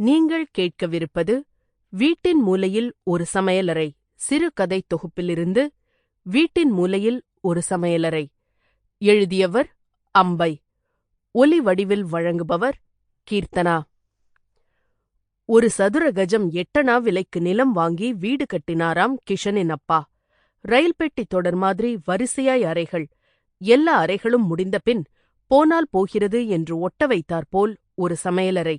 நீங்கள் கேட்கவிருப்பது வீட்டின் மூலையில் ஒரு சமையலறை. சிறுகதை தொகுப்பிலிருந்து வீட்டின் மூலையில் ஒரு சமையலறை. எழுதியவர் அம்பை. ஒலி வடிவில் வழங்குபவர் கீர்த்தனா. ஒரு சதுர கஜம் எட்டனா விலைக்கு நிலம் வாங்கி வீடு கட்டினாராம் கிஷனின் அப்பா. ரயில் பெட்டி தொடர் மாதிரி வரிசையாய் அறைகள். எல்லா அறைகளும் முடிந்தபின் போனால் போகிறது என்று ஒட்ட வைத்தாற்போல் ஒரு சமையலறை.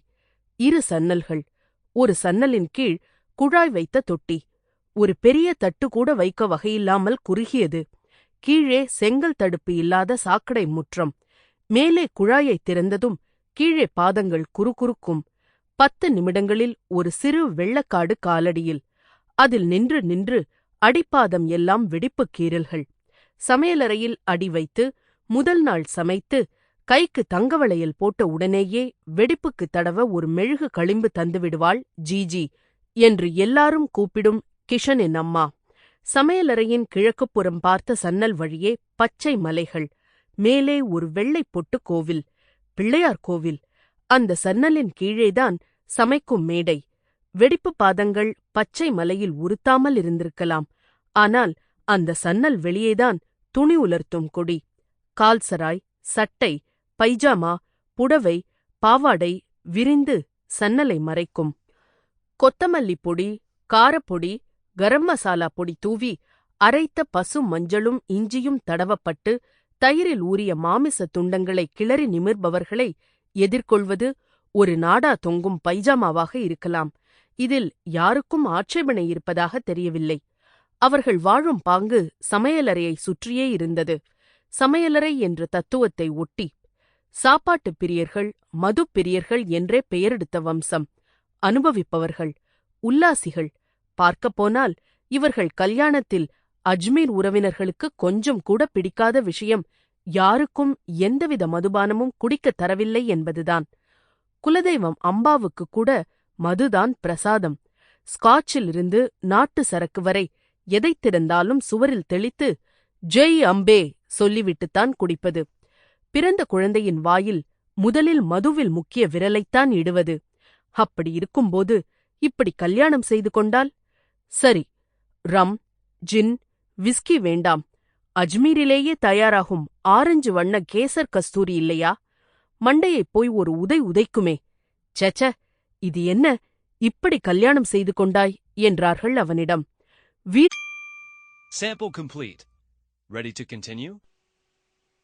இரு சன்னல்கள். ஒரு சன்னலின் கீழ் குழாய் வைத்த தொட்டி. ஒரு பெரிய தட்டு கூட வைக்க வகையில்லாமல் குறுகியது. கீழே செங்கல் தடுப்பு இல்லாத சாக்கடை முற்றம். மேலே குழாயை திறந்ததும் கீழே பாதங்கள் குறுகுறுக்கும். பத்து நிமிடங்களில் ஒரு சிறு வெள்ளக்காடு காலடியில். அதில் நின்று நின்று அடிப்பாதம் எல்லாம் வெடிப்புக் கீறல்கள். சமையலறையில் அடி வைத்து முதல் நாள் சமைத்து கைக்கு தங்கவளையல் போட்ட உடனேயே வெடிப்புக்கு தடவ ஒரு மெழுகு களிம்பு தந்துவிடுவாள் ஜிஜி என்று எல்லாரும் கூப்பிடும் கிஷனின் அம்மா. சமையலறையின் கிழக்குப்புறம் பார்த்த சன்னல் வழியே பச்சை மலைகள் மேலே ஒரு வெள்ளைப் பொட்டு கோவில் பிள்ளையார் கோவில். அந்த சன்னலின் கீழேதான் சமைக்கும் மேடை. வெடிப்பு பாதங்கள் பச்சை மலையில் உறுத்தாமல் இருந்திருக்கலாம். ஆனால் அந்த சன்னல் வெளியேதான் துணி உலர்த்தும் கொடி கால்சராய் சட்டை பைஜாமா புடவை பாவாடை விரிந்து சன்னலை மறைக்கும். கொத்தமல்லி பொடி காரப்பொடி கரம் மசாலா பொடி தூவி அரைத்த பசு மஞ்சளும் இஞ்சியும் தடவப்பட்டு தயிரில் ஊறிய மாமிச துண்டங்களை கிளறி நிமிர்பவர்களை எதிர்கொள்வது ஒரு நாடா தொங்கும் பைஜாமாவாக இருக்கலாம். இதில் யாருக்கும் ஆட்சேபனை இருப்பதாக தெரியவில்லை. அவர்கள் வாழும் பாங்கு சமையலறையை சுற்றியே இருந்தது. சமையலறை என்ற தத்துவத்தை ஒட்டி சாப்பாட்டுப் பிரியர்கள் மது பிரியர்கள் என்றே பெயரெடுத்த வம்சம். அனுபவிப்பவர்கள் உல்லாசிகள். பார்க்கப்போனால் இவர்கள் கல்யாணத்தில் அஜ்மீர் உறவினர்களுக்கு கொஞ்சம் கூட பிடிக்காத விஷயம் யாருக்கும் எந்தவித மதுபானமும் குடிக்கத் தரவில்லை என்பதுதான். குலதெய்வம் அம்பாவுக்கு கூட மதுதான் பிரசாதம். ஸ்காட்சிலிருந்து நாட்டு சரக்கு வரை எதைத் திறந்தாலும் சுவரில் தெளித்து ஜெய் அம்பே சொல்லிவிட்டுத்தான் குடிப்பது. பிறந்த குழந்தையின் வாயில் முதலில் மதுவில் முக்கிய விரலைத்தான் இடுவது. அப்படி இருக்கும்போது இப்படி கல்யாணம் செய்து கொண்டால்? சரி ரம் ஜின் விஸ்கி வேண்டாம். அஜ்மீரிலேயே தயாராகும் ஆரஞ்சு வண்ண கேசர் கஸ்தூரி இல்லையா? மண்டையைப் போய் ஒரு உதை உதைக்குமே. சச்ச இது என்ன? இப்படி கல்யாணம் செய்து கொண்டாய் என்றார்கள் அவனிடம். வீட் Sample complete. Ready to continue?